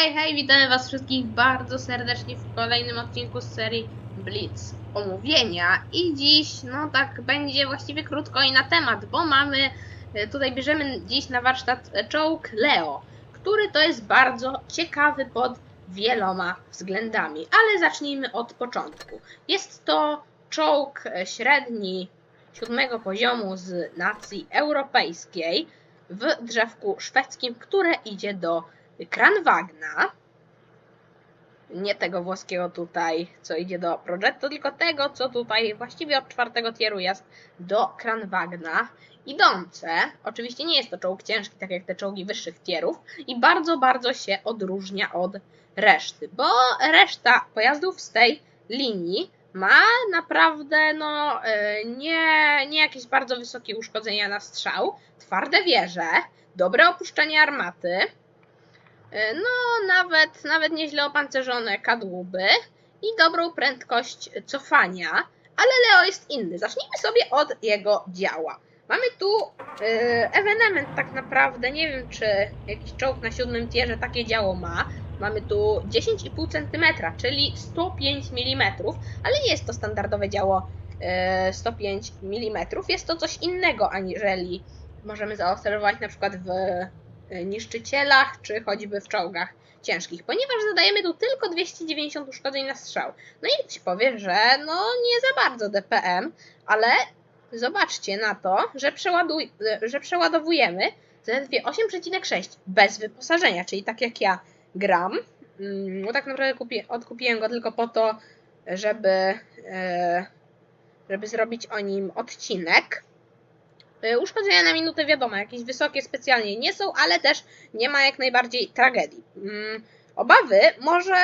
Hej, hej, witamy was wszystkich bardzo serdecznie w kolejnym odcinku z serii Blitz Omówienia i dziś, no tak, będzie właściwie krótko i na temat, bo mamy, e, tutaj bierzemy dziś na warsztat czołg Leo, który to jest bardzo ciekawy pod wieloma względami, ale zacznijmy od początku. Jest to czołg średni siódmego poziomu z nacji europejskiej w drzewku szwedzkim, które idzie do Kranwagna. Nie tego włoskiego tutaj, co idzie do Progetto, tylko tego, co tutaj właściwie od czwartego tieru jest do Kranwagna. Idące, oczywiście nie jest to czołg ciężki, tak jak te czołgi wyższych tierów, i bardzo, bardzo się odróżnia od reszty, bo reszta pojazdów z tej linii ma naprawdę no, e, nie, nie jakieś bardzo wysokie uszkodzenia na strzał, twarde wieże, dobre opuszczenie armaty, no nawet, nawet nieźle opancerzone kadłuby i dobrą prędkość cofania, ale Leo jest inny. Zacznijmy sobie od jego działa. Mamy tu e, ewenement tak naprawdę, nie wiem czy jakiś czołg na siódmym tierze takie działo ma. Mamy tu 10,5 cm, czyli 105 mm, ale nie jest to standardowe działo e, 105 mm. Jest to coś innego aniżeli możemy zaobserwować na przykład w e, niszczycielach, czy choćby w czołgach ciężkich, ponieważ zadajemy tu tylko 290 uszkodzeń na strzał. No i ktoś powie, że no nie za bardzo DPM, ale zobaczcie na to, że, przeładuj, że przeładowujemy zaledwie 8,6 bez wyposażenia, czyli tak jak ja gram. Mm, No tak naprawdę kupi, odkupiłem go tylko po to, żeby, e, żeby zrobić o nim odcinek. E, Uszkodzenia na minutę wiadomo, jakieś wysokie specjalnie nie są, ale też nie ma jak najbardziej tragedii. Mm, Obawy może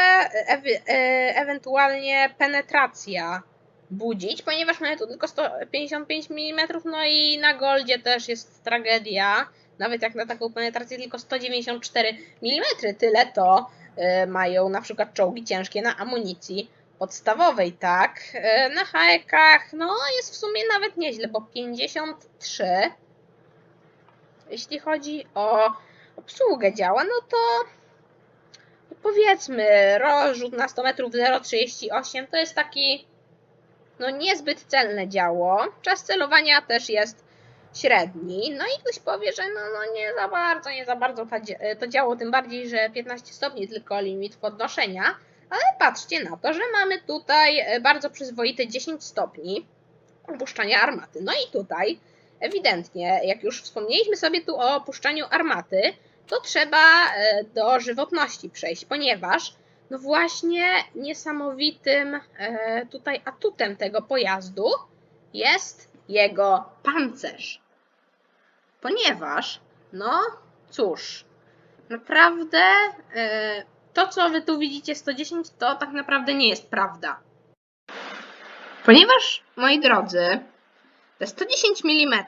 ewy, e, ewentualnie penetracja budzić, ponieważ mamy tu tylko 155 mm, no i na goldzie też jest tragedia. Nawet jak na taką penetrację tylko 194 mm, tyle to e, mają na przykład czołgi ciężkie na amunicji podstawowej, tak? E, Na hajkach, no jest w sumie nawet nieźle, bo 53. Jeśli chodzi o obsługę działa, no to powiedzmy, rozrzut na 100 metrów 0,38 to jest taki no niezbyt celne działo. Czas celowania też jest średni. No i ktoś powie, że no, no nie za bardzo, nie za bardzo to działo, tym bardziej, że 15 stopni tylko limit podnoszenia. Ale patrzcie na to, że mamy tutaj e, bardzo przyzwoite 10 stopni opuszczania armaty. No i tutaj ewidentnie, jak już wspomnieliśmy sobie tu o opuszczaniu armaty, to trzeba e, do żywotności przejść, ponieważ no właśnie niesamowitym e, tutaj atutem tego pojazdu jest jego pancerz. Ponieważ, no cóż, naprawdę to, co wy tu widzicie 110, to tak naprawdę nie jest prawda. Ponieważ, moi drodzy, te 110 mm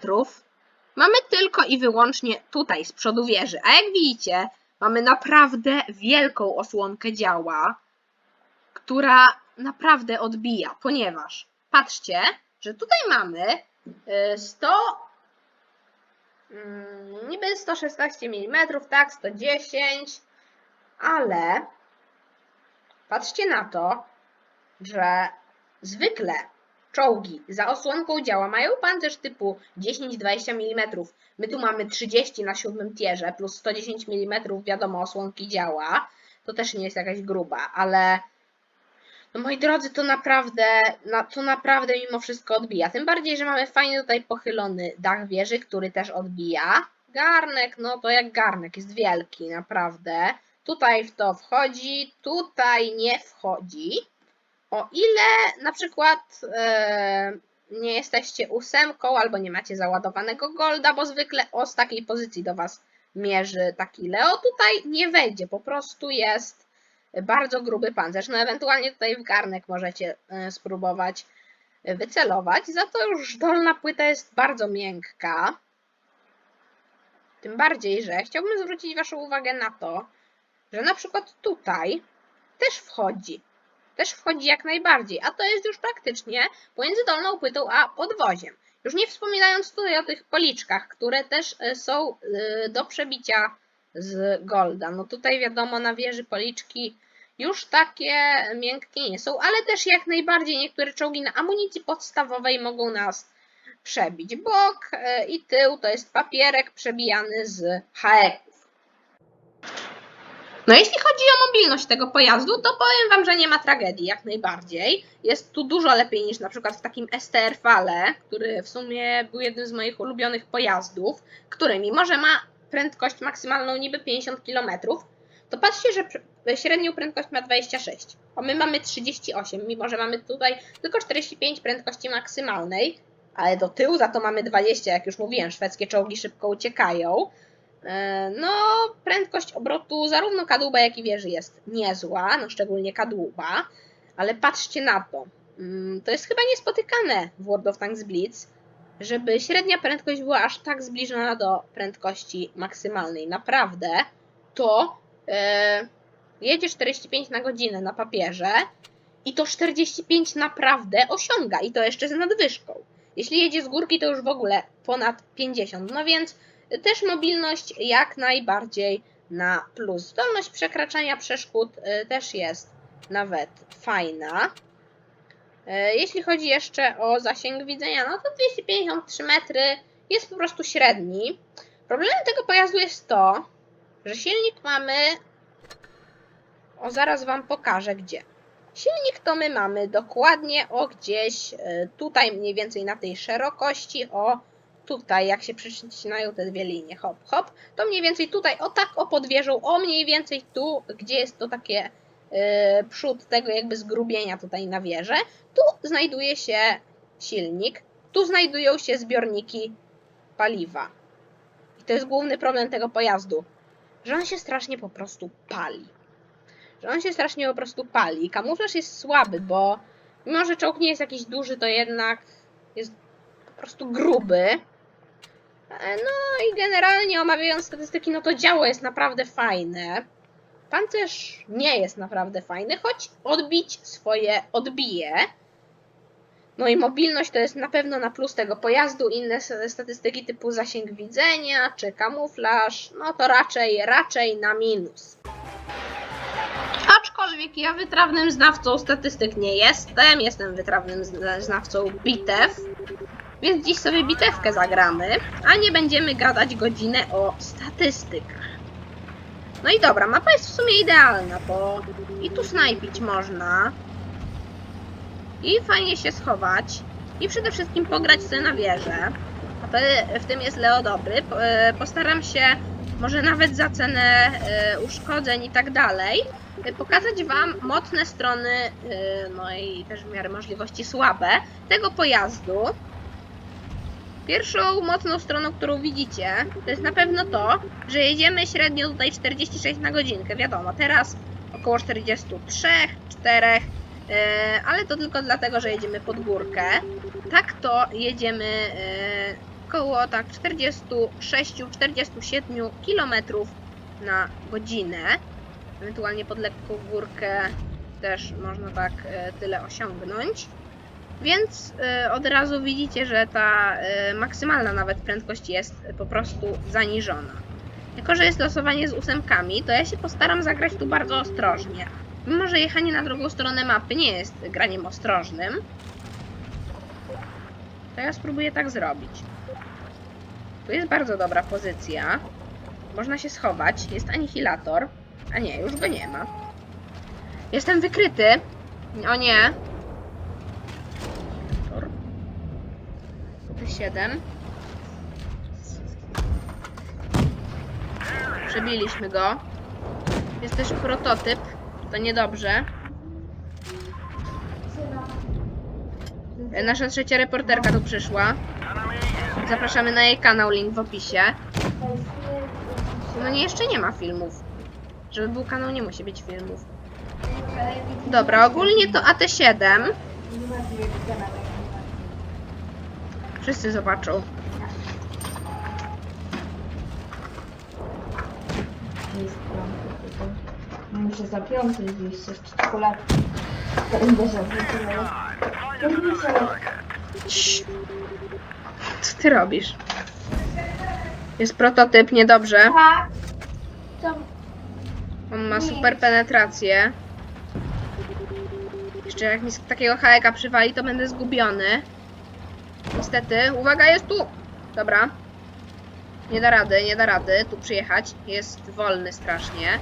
mamy tylko i wyłącznie tutaj z przodu wieży. A jak widzicie, mamy naprawdę wielką osłonkę działa, która naprawdę odbija, ponieważ patrzcie, że tutaj mamy y, 100 mm, niby 116 mm, tak, 110, ale patrzcie na to, że zwykle czołgi za osłonką działa mają pancerz typu 10-20 mm. My tu mamy 30 na siódmym tierze plus 110 mm, wiadomo, osłonki działa. To też nie jest jakaś gruba, ale no moi drodzy, to naprawdę, na, to naprawdę mimo wszystko odbija. Tym bardziej, że mamy fajnie tutaj pochylony dach wieży, który też odbija. Garnek, no to jak garnek, jest wielki, naprawdę. Tutaj w to wchodzi, tutaj nie wchodzi. O ile na przykład e, nie jesteście ósemką albo nie macie załadowanego golda, bo zwykle o z takiej pozycji do Was mierzy taki Leo, tutaj nie wejdzie, po prostu jest bardzo gruby pancerz. No ewentualnie tutaj w garnek możecie e, spróbować wycelować, za to już dolna płyta jest bardzo miękka. Tym bardziej, że chciałbym zwrócić Waszą uwagę na to, że na przykład tutaj też wchodzi też wchodzi jak najbardziej, a to jest już praktycznie pomiędzy dolną płytą a podwoziem. Już nie wspominając tutaj o tych policzkach, które też e, są e, do przebicia z Golda. No tutaj wiadomo, na wieży policzki już takie miękkie nie są, ale też jak najbardziej niektóre czołgi na amunicji podstawowej mogą nas przebić. Bok e, i tył to jest papierek przebijany z HE-ków. No jeśli chodzi o mobilność tego pojazdu, to powiem Wam, że nie ma tragedii, jak najbardziej. Jest tu dużo lepiej niż na przykład w takim STR Fale, który w sumie był jednym z moich ulubionych pojazdów, który mimo, że ma prędkość maksymalną niby 50 km, to patrzcie, że średnią prędkość ma 26, a my mamy 38, mimo że mamy tutaj tylko 45 prędkości maksymalnej, ale do tyłu za to mamy 20, jak już mówiłem, szwedzkie czołgi szybko uciekają. E, No, prędkość obrotu zarówno kadłuba, jak i wieży jest niezła, no szczególnie kadłuba, ale patrzcie na to. Mm, To jest chyba niespotykane w World of Tanks Blitz, żeby średnia prędkość była aż tak zbliżona do prędkości maksymalnej. Naprawdę, to e, jedzie 45 na godzinę na papierze i to 45 naprawdę osiąga i to jeszcze z nadwyżką. Jeśli jedzie z górki, to już w ogóle ponad 50. No więc też mobilność jak najbardziej na plus. Zdolność przekraczania przeszkód y, też jest nawet fajna. Y, Jeśli chodzi jeszcze o zasięg widzenia, no to 253 metry jest po prostu średni. Problemem tego pojazdu jest to, że silnik mamy. O, zaraz Wam pokażę gdzie. Silnik to my mamy dokładnie o gdzieś y, tutaj, mniej więcej na tej szerokości, o tutaj, jak się przecinają te dwie linie, hop, hop, to mniej więcej tutaj, o tak, o pod wieżą, o mniej więcej tu, gdzie jest to takie yy, przód tego jakby zgrubienia tutaj na wieżę, tu znajduje się silnik, tu znajdują się zbiorniki paliwa. I to jest główny problem tego pojazdu, że on się strasznie po prostu pali. Że on się strasznie po prostu pali. Kamuflaż jest słaby, bo mimo, że czołg nie jest jakiś duży, to jednak jest po prostu gruby. E, No i generalnie omawiając statystyki, no to działo jest naprawdę fajne. Pancerz nie jest naprawdę fajny, choć odbić swoje odbije. No i mobilność to jest na pewno na plus tego pojazdu. Inne statystyki typu zasięg widzenia czy kamuflaż, no to raczej, raczej na minus. Aczkolwiek ja wytrawnym znawcą statystyk nie jestem, jestem wytrawnym zna- znawcą bitew. Więc dziś sobie bitewkę zagramy, a nie będziemy gadać godzinę o statystykach. No i dobra, mapa jest w sumie idealna, bo i tu snajpić można, i fajnie się schować, i przede wszystkim pograć sobie na wieżę. W tym jest Leo dobry. E, Postaram się, może nawet za cenę e, uszkodzeń i tak dalej, e, pokazać Wam mocne strony, no i też w miarę możliwości słabe, tego pojazdu. Pierwszą mocną stroną, którą widzicie, to jest na pewno to, że jedziemy średnio tutaj 46 na godzinkę. Wiadomo, teraz około 43, 4, e, ale to tylko dlatego, że jedziemy pod górkę. Tak to jedziemy e, koło tak 46-47 km na godzinę. Ewentualnie pod lekką górkę też można tak e, tyle osiągnąć. Więc y, od razu widzicie, że ta y, maksymalna nawet prędkość jest po prostu zaniżona. Jako, że jest losowanie z ósemkami, to ja się postaram zagrać tu bardzo ostrożnie. Mimo, że jechanie na drugą stronę mapy nie jest graniem ostrożnym, to ja spróbuję tak zrobić. Tu jest bardzo dobra pozycja. Można się schować. Jest anihilator. A nie, już go nie ma. Jestem wykryty. O nie, T7. Przebiliśmy go. Jest też prototyp. To niedobrze. E, Nasza trzecia reporterka tu przyszła. Zapraszamy na jej kanał, link w opisie. No nie, jeszcze nie ma filmów. Żeby był kanał, nie musi być filmów. Dobra, ogólnie to AT7. Wszyscy zobaczą. Jest piąty. Muszę za piąty zjeść jeszcze czekoladkę. To. Cii. Co ty robisz? Jest prototyp, niedobrze. Tak. On ma super penetrację. Jeszcze jak mi z takiego hajeka przywali, to będę zgubiony. Niestety, uwaga, jest tu! Dobra. Nie da rady, nie da rady tu przyjechać. Jest wolny strasznie.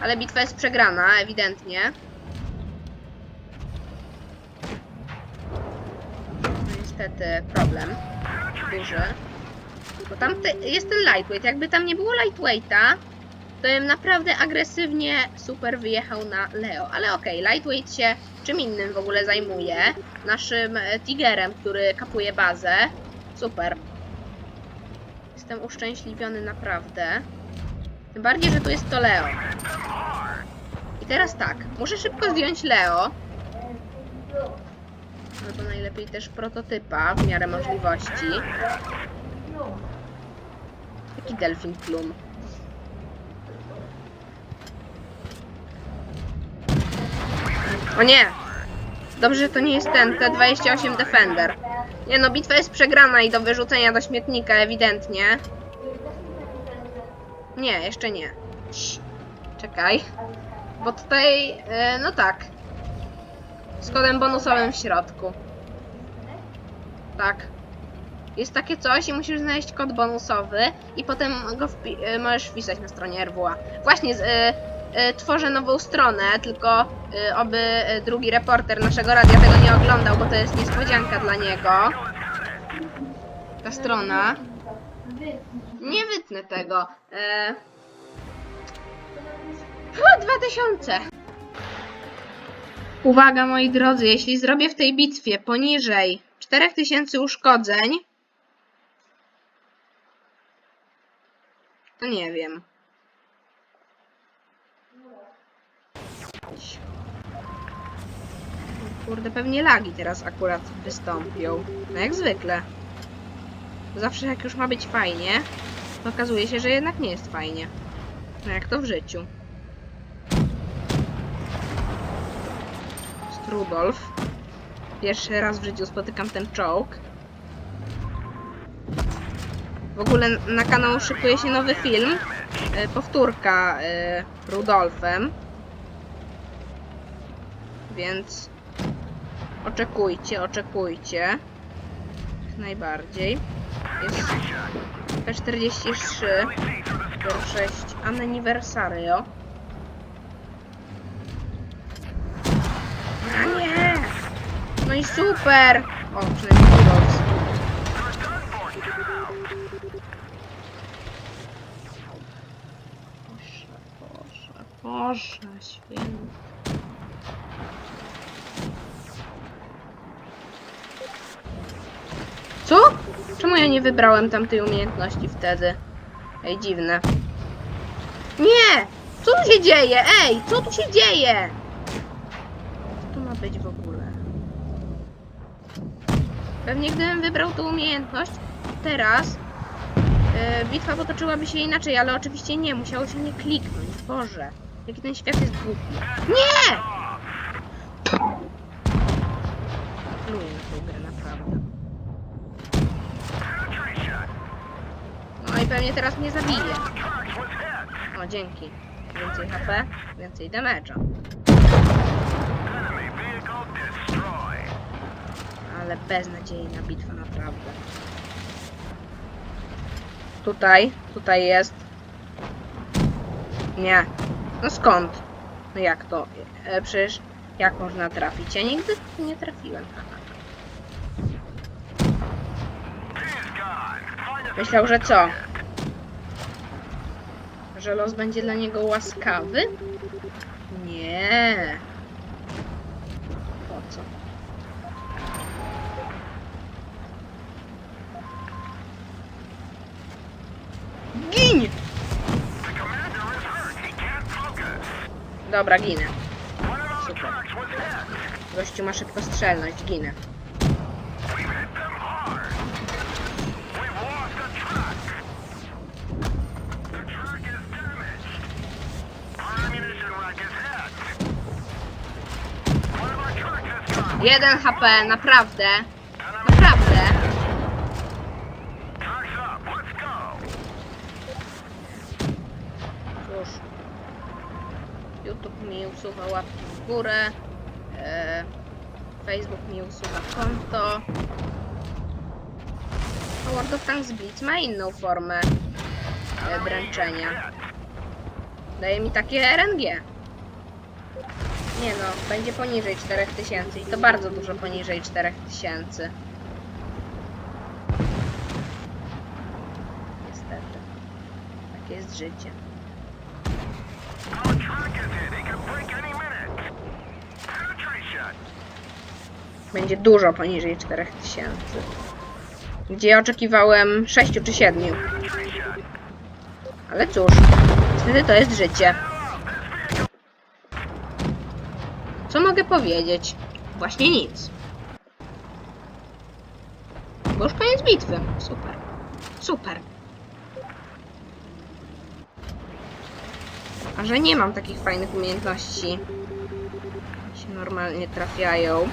Ale bitwa jest przegrana, ewidentnie. No Niestety, problem. Duży. Bo tam te, jest ten lightweight. Jakby tam nie było lightweighta, bym naprawdę agresywnie super wyjechał na Leo. Ale okej, Lightweight się czym innym w ogóle zajmuje. Naszym e, Tigerem, który kapuje bazę. Super. Jestem uszczęśliwiony naprawdę. Tym bardziej, że tu jest to Leo. I teraz tak, muszę szybko zdjąć Leo. Albo najlepiej też prototypa w miarę możliwości. Jaki delfin plum? O nie! Dobrze, że to nie jest ten T28 Defender. Nie no, bitwa jest przegrana i do wyrzucenia do śmietnika ewidentnie. Nie, jeszcze nie. Czekaj. Bo tutaj, e, no tak. Z kodem bonusowym w środku. Tak. Jest takie coś i musisz znaleźć kod bonusowy i potem go wpi- e, możesz wpisać na stronie RWA. Właśnie z, e, tworzę nową stronę, tylko e, oby e, drugi reporter naszego radia tego nie oglądał, bo to jest niespodzianka dla niego. Ta strona. Nie wytnę tego. E... O, 2000! Uwaga moi drodzy, jeśli zrobię w tej bitwie poniżej 4000 uszkodzeń, to nie wiem. Kurde, pewnie lagi teraz akurat wystąpią. No jak zwykle. Zawsze jak już ma być fajnie, to okazuje się, że jednak nie jest fajnie. No jak to w życiu. Strudolf. Pierwszy raz w życiu spotykam ten czołg. W ogóle na kanał szykuje się nowy film. e, Powtórka e, Rudolfem. Więc oczekujcie, oczekujcie. Jak najbardziej. Jest P43 06 Anniversario. A nie! No i super! O, przynajmniej Boże, Boże, święty. Co? Czemu ja nie wybrałem tamtej umiejętności wtedy? Ej, dziwne. Nie! Co tu się dzieje? Ej, co tu się dzieje? Co to ma być w ogóle? Pewnie gdybym wybrał tą umiejętność, teraz e, bitwa potoczyłaby się inaczej, ale oczywiście nie, musiało się nie kliknąć. Boże, jaki ten świat jest głupi. Nie! Pluję na tą grę, naprawdę. No i pewnie teraz mnie zabije. O, dzięki. Więcej HP, więcej damage'a. Ale beznadziejna bitwa, naprawdę. Tutaj, tutaj jest. Nie. No skąd? No jak to? E, przecież jak można trafić? Ja nigdy nie trafiłem. Myślał, że co? Że los będzie dla niego łaskawy? Nie. Po co? Gin! Dobra, ginę. Super. Gościu ma szybkostrzelność, ginę. Jeden HP, naprawdę. Naprawdę. Cóż. mi usuwa łapki w górę. E, Facebook mi usuwa konto. A World of Tanks Blitz ma inną formę e, dręczenia. Daje mi takie RNG. Nie no, będzie poniżej 4000 i to bardzo dużo poniżej 4000. Niestety. Takie jest życie. Będzie dużo poniżej 4000. Gdzie oczekiwałem 6 czy 7. Penetration. Ale cóż, wtedy to jest życie. Co mogę powiedzieć? Właśnie nic. Bo już koniec bitwy. Super. Super. A że nie mam takich fajnych umiejętności, się normalnie trafiają.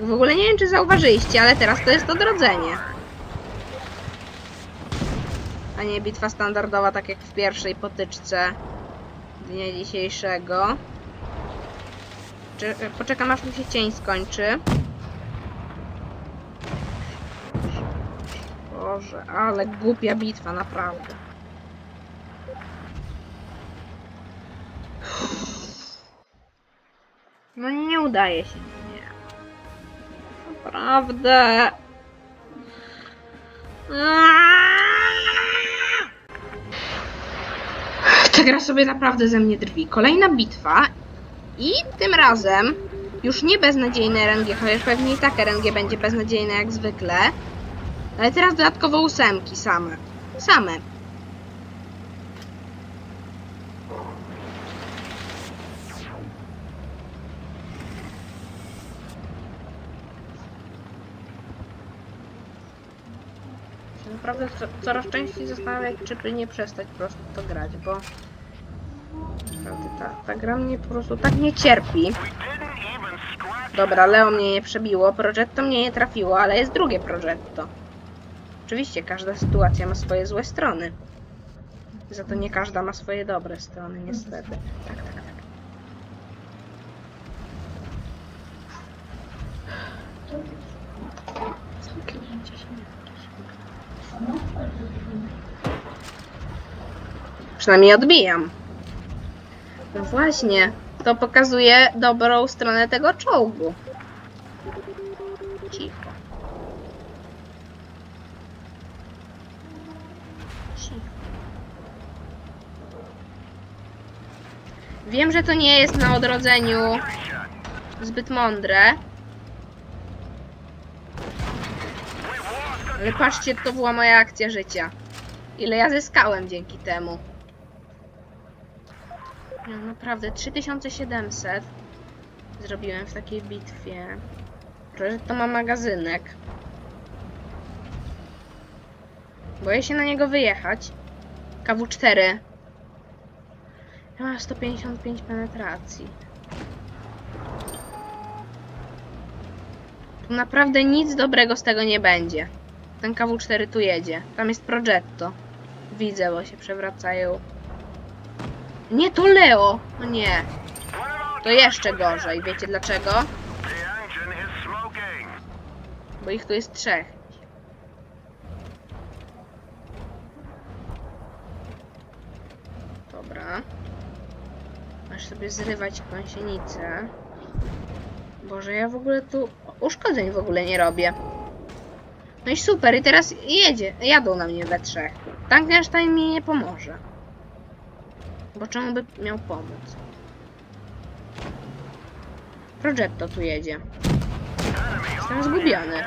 W ogóle nie wiem, czy zauważyliście, ale teraz to jest odrodzenie. A nie bitwa standardowa, tak jak w pierwszej potyczce dnia dzisiejszego. Czy, poczekam, aż mi się cień skończy. Boże, ale głupia bitwa, naprawdę. No nie udaje się. Naprawdę. Ta gra sobie naprawdę ze mnie drwi. Kolejna bitwa i tym razem już nie beznadziejne RNG, chociaż pewnie i tak RNG będzie beznadziejne jak zwykle. Ale teraz dodatkowo ósemki same. Same. Naprawdę co, coraz częściej zastanawiać, czy by nie przestać po prostu to grać, bo naprawdę ta, ta gra mnie po prostu tak nie cierpi. Dobra, Leo mnie nie przebiło, Progetto mnie nie trafiło, ale jest drugie Progetto. Oczywiście każda sytuacja ma swoje złe strony. Za to nie każda ma swoje dobre strony, niestety. Tak, tak, tak. Zamknięcie się. Przynajmniej odbijam. No właśnie, to pokazuje dobrą stronę tego czołgu. Cicho. Cicho. Wiem, że to nie jest na odrodzeniu zbyt mądre. Ale patrzcie, to była moja akcja życia. Ile ja zyskałem dzięki temu. No naprawdę, 3700 zrobiłem w takiej bitwie. Że to ma magazynek. Boję się na niego wyjechać. KW4. Ma 155 penetracji. Tu naprawdę nic dobrego z tego nie będzie. Ten KW4 tu jedzie. Tam jest Progetto. Widzę, bo się przewracają. Nie, to Leo! No nie. To jeszcze gorzej. Wiecie dlaczego? Bo ich tu jest trzech. Dobra. Masz sobie zrywać gąsienicę. Boże, ja w ogóle tu uszkodzeń w ogóle nie robię. No i super, i teraz jedzie, jadą na mnie we trzech. Tankenstein mi nie pomoże. Bo czemu by miał pomóc? Progetto tu jedzie. Jestem zgubiony.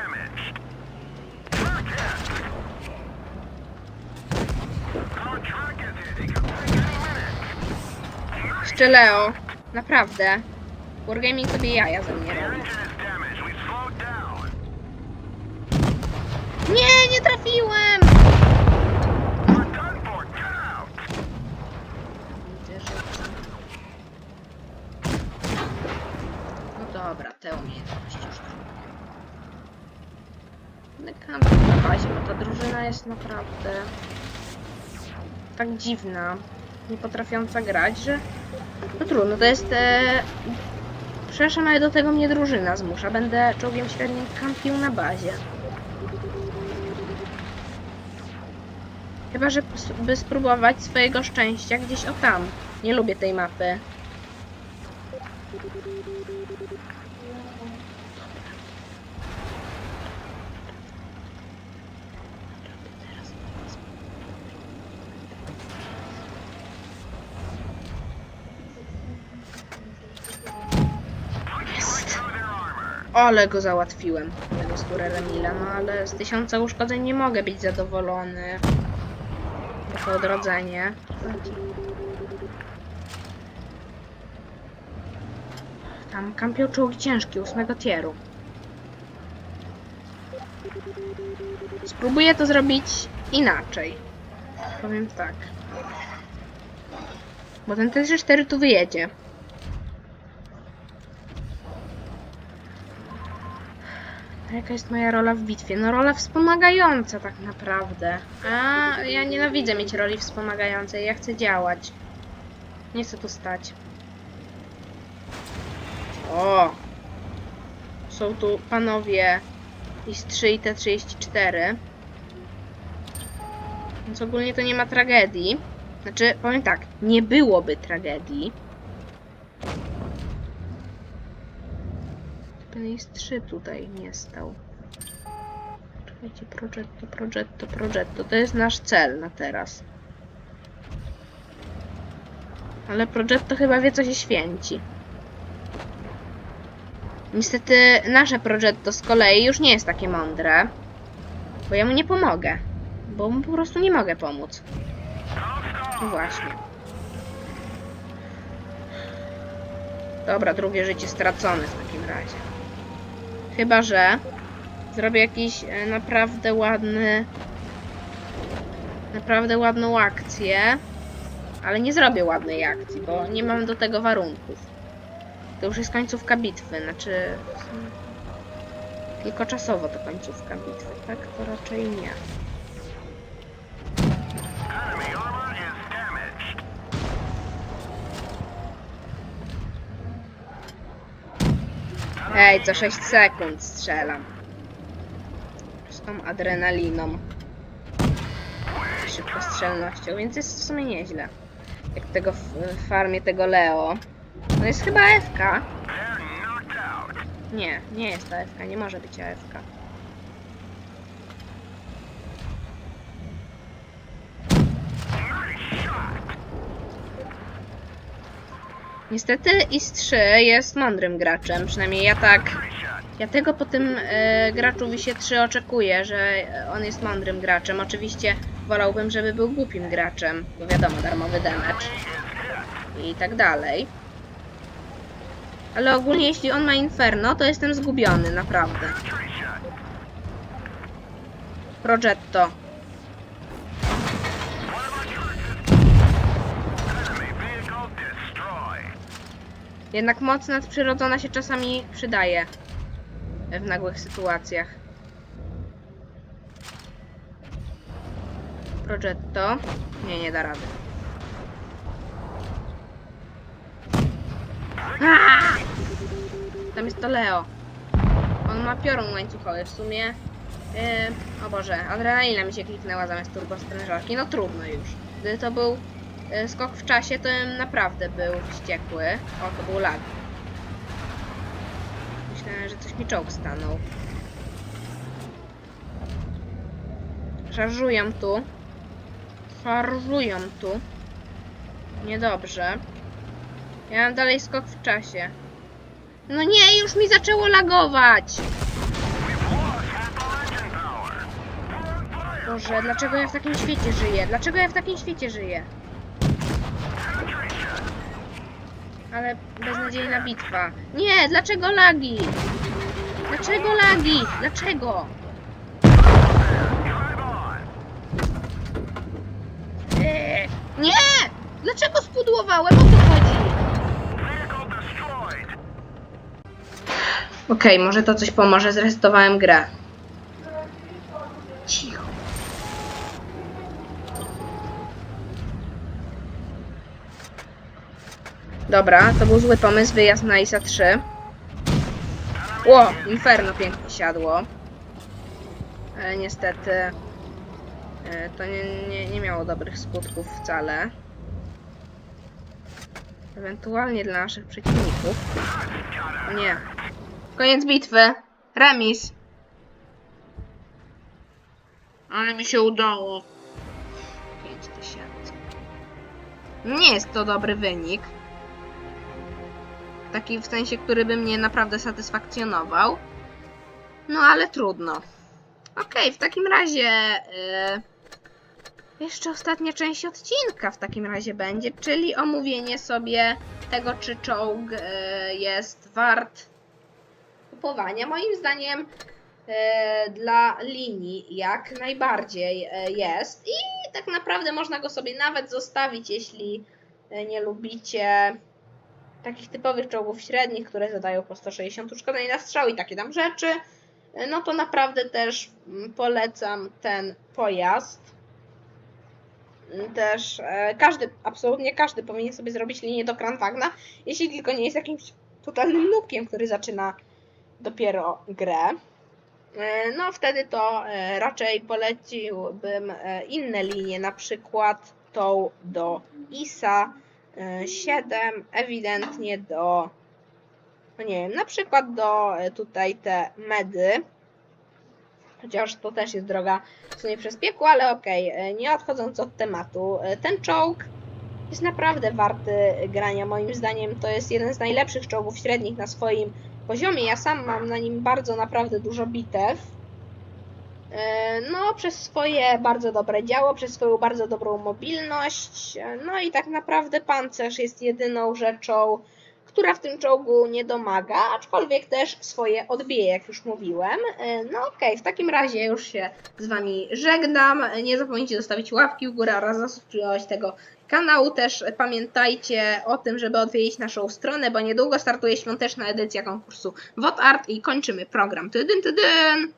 Jeszcze Leo. Naprawdę. Wargaming sobie jaja ze mnie robi. Nie, nie trafiłem! We're done for. Get out. Widzę, że co. No dobra, te umiejętności już zrobię. Będę kampił na bazie, bo ta drużyna naprawdę tak dziwna, nie potrafiąca grać, że no trudno, to jest e... Przepraszam, ale do tego mnie drużyna zmusza. Będę czołgiem średnim kampił na bazie. Chyba, że s- by spróbować swojego szczęścia gdzieś o tam. Nie lubię tej mapy. Jest. Ale go załatwiłem, tego skórę Remila, no ale z tysiąca uszkodzeń nie mogę być zadowolony. Jako odrodzenie. Tam kampią czołgi ciężki, ósmego tieru. Spróbuję to zrobić inaczej. Powiem tak. Bo ten T-4 tu wyjedzie. Jaka jest moja rola w bitwie? No rola wspomagająca tak naprawdę. A ja nienawidzę mieć roli wspomagającej, ja chcę działać. Nie chcę tu stać. O! Są tu panowie IS-3 i T-34. Więc ogólnie to nie ma tragedii. Znaczy, powiem tak, nie byłoby tragedii. 3 tutaj nie stał. Czekajcie, Progetto, Progetto, Progetto. To jest nasz cel na teraz. Ale Progetto chyba wie, co się święci. Niestety nasze Progetto z kolei już nie jest takie mądre. Bo ja mu nie pomogę. Bo mu po prostu nie mogę pomóc. No właśnie. Dobra, drugie życie stracone w takim razie. Chyba, że zrobię jakiś e, naprawdę ładny. Naprawdę ładną akcję. Ale nie zrobię ładnej akcji, bo nie mam do tego warunków. To już jest końcówka bitwy, znaczy. Tylko czasowo to końcówka bitwy, tak? To raczej nie. Ej, co 6 sekund strzelam. Z tą adrenaliną. Szybkostrzelnością, więc jest w sumie nieźle. Jak tego w farmie tego Leo. To jest chyba out. Nie, nie jest to AFK, nie może być AFK. Niestety IS-3 jest mądrym graczem, przynajmniej ja tak Ja tego po tym e, graczu Wisie 3 oczekuję, że on jest mądrym graczem. Oczywiście wolałbym, żeby był głupim graczem, bo wiadomo, darmowy damage i tak dalej. Ale ogólnie jeśli on ma Inferno, to jestem zgubiony, naprawdę. Progetto. Jednak moc nadprzyrodzona się czasami przydaje w nagłych sytuacjach. Progetto. Nie, nie da rady. Aaa! Tam jest to Leo. On ma piorun łańcuchowy w sumie. Yy, o Boże, adrenalina mi się kliknęła zamiast turbosprężarki. No trudno już. Gdyby to był skok w czasie, to naprawdę był wściekły. O, to był lag. Myślałem, że coś mi czołg stanął. Szarżują tu. Szarżują tu. Niedobrze. Ja mam dalej skok w czasie. No nie, już mi zaczęło lagować! Boże, dlaczego ja w takim świecie żyję? Dlaczego ja w takim świecie żyję? Ale beznadziejna bitwa. Nie, dlaczego lagi? Dlaczego lagi? Dlaczego? Nie! Dlaczego spudłowałem? O co chodzi? Okej, może to coś pomoże. Zresetowałem grę. Dobra, to był zły pomysł, wyjazd na ISA 3. Ło, Inferno pięknie siadło. Ale niestety e, to nie, nie, nie miało dobrych skutków wcale. Ewentualnie dla naszych przeciwników. Nie. Koniec bitwy. Remis. Ale mi się udało. 5000. Nie jest to dobry wynik. Taki w sensie, który by mnie naprawdę satysfakcjonował. No ale trudno. Okej, w takim razie. y, jeszcze ostatnia część odcinka w takim razie będzie, czyli omówienie sobie tego, czy czołg y, jest wart kupowania. Moim zdaniem e, dla linii jak najbardziej e, jest i tak naprawdę można go sobie nawet zostawić, jeśli e, nie lubicie takich typowych czołgów średnich, które zadają po 160 uszkodzeń na strzał i takie tam rzeczy, no to naprawdę też mm, polecam ten pojazd. Mm, Też e, każdy, absolutnie każdy powinien sobie zrobić linię do Krantagna, jeśli tylko nie jest jakimś totalnym nubkiem, który zaczyna dopiero grę. E, No wtedy to e, raczej poleciłbym inne linie, na przykład tą do ISA 7, ewidentnie do, no nie wiem, na przykład do e, tutaj te medy, chociaż to też jest droga w sumie przez piekło, ale okej, e, nie odchodząc od tematu, e, ten czołg jest naprawdę warty grania, moim zdaniem to jest jeden z najlepszych czołgów średnich na swoim poziomie. Ja sam mam na nim bardzo naprawdę dużo bitew. E, No, przez swoje bardzo dobre działo, przez swoją bardzo dobrą mobilność. e, No i tak naprawdę pancerz jest jedyną rzeczą, która w tym czołgu nie domaga, aczkolwiek też swoje odbije, jak już mówiłem. E, No okej, w takim razie już się z Wami żegnam. Nie zapomnijcie zostawić łapki w górę oraz zasubskrybować tego kanału. Też pamiętajcie o tym, żeby odwiedzić naszą stronę, bo niedługo startuje świąteczna edycja konkursu WOT Art i kończymy program. Tydyn, tydyn!